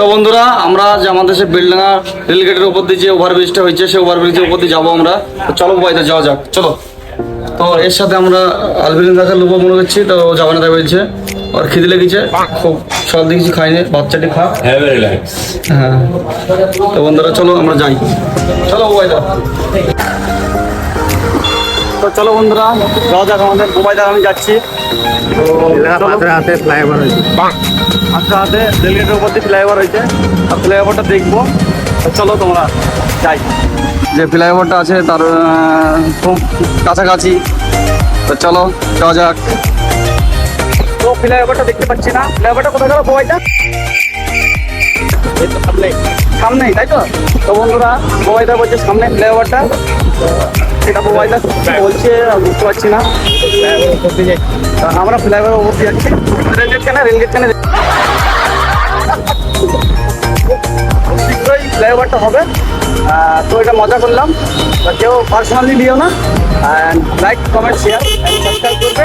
তো বন্ধুরা আমরা যে আমাদের সে বেলডাঙ্গা রেলগেটের উপর দিয়ে যে ওভারব্রিজটা হয়েছে সেই ওভারব্রিজের উপর দিয়ে যাব আমরা। তো চলো বাইরে যাওয়া যাক চলো। তো এর সাথে আমরা আলবিরিন দেখার লোক মনে করছি তো ও যাবে না বলছে। আর খিদে লেগেছে খুব সকাল দিয়ে কিছু খাইনি বাচ্চাটি খা. হ্যাঁ। তো বন্ধুরা চলো আমরা যাই। চলো মোবাইল তো চলো বন্ধুরা যাওয়া যাক আমাদের মোবাইল আমি যাচ্ছি। হাতে ফ্লাইওভার হয়েছে। আচ্ছা হাতে রেলগেটের উপর দিয়ে ফ্লাইওভার হয়েছে। আর ফ্লাইওভারটা দেখব। তো চলো তোমরা যাই। যে ফ্লাইওভারটা আছে তার খুব কাছাকাছি। তো চলো যাওয়া যাক। তো ফ্লাইওভারটা দেখতে পাচ্ছি না। ফ্লাইওভারটা কোথায় গেল মোবাইলটা সামনেই। সামনেই তাই তো? তো বন্ধুরা মোবাইলটা বলছে সামনে ফ্লাইওভারটা সেটা মোবাইলটা বলছে বুঝতে পারছি না। আমরা ফ্লাইওভার উপর দিয়ে যাচ্ছি রেলগেট কেন রেলগেট কেন? শীঘ্রই ফ্লাইওভারটা হবে। তো এটা মজা করলাম। কেউ পার্সোনালি নিও না। And like comment share subscribe করবে।